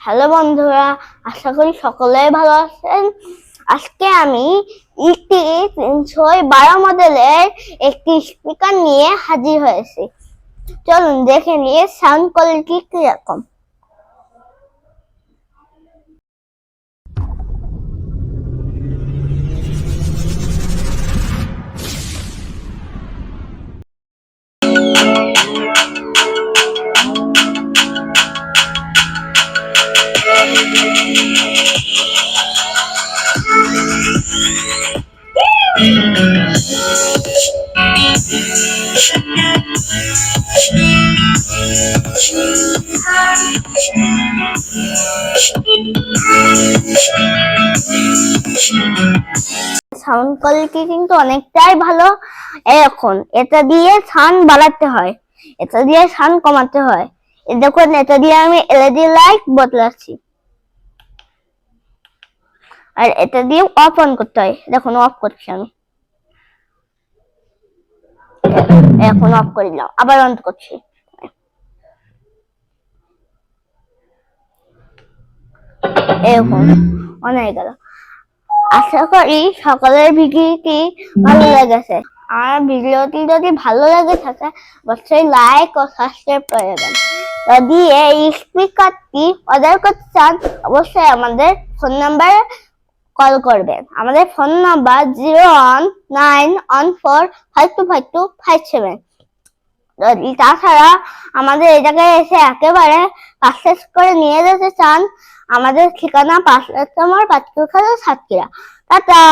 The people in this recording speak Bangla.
হ্যালো বন্ধুরা, আশা করি সকলে ভালো আছেন। আজকে আমি ইটি তিনশো বারো মডেলের একটি স্পিকার নিয়ে হাজির হয়েছি। চলুন দেখে নিয়ে সাউন্ড কোয়ালিটি কীরকম। সাউন্ড কোয়ালিটি কিন্তু অনেকটাই ভালো। এখন এটা দিয়ে সাউন্ড বাড়াতে হয়। এটা দিয়ে সাউন্ড কমাতে হয়। দেখুন, এটা দিয়ে আমি এলইডি লাইট বদলাচ্ছি। আর এটা দিয়ে অফ অন করতে হয়। দেখুন অফ করছি আমি। এখন অফ করে দিলাম। আবার অন করছি। এরকম অন হয়ে গেল। আশা করি সকলের ভিডিওটি ভালো লেগেছে। আর ভিডিওটি যদি ভালো লাগে থাকে, অবশ্যই লাইক ও সাবস্ক্রাইব করে দেবেন। যদি এই স্পিকারটি অর্ডার করতে চান, অবশ্যই আমাদের ফোন নাম্বারে কল করবেন আমাদের phone number zero one nine one four five two five two five seven তাছাড়া আমাদের জায়গায় এসে একেবারে পারচেস করে নিয়ে যেতে চান, আমাদের ঠিকানা পাঁচ নম্বর পাঁচকুখালী সাতক্ষীরা। টাটা!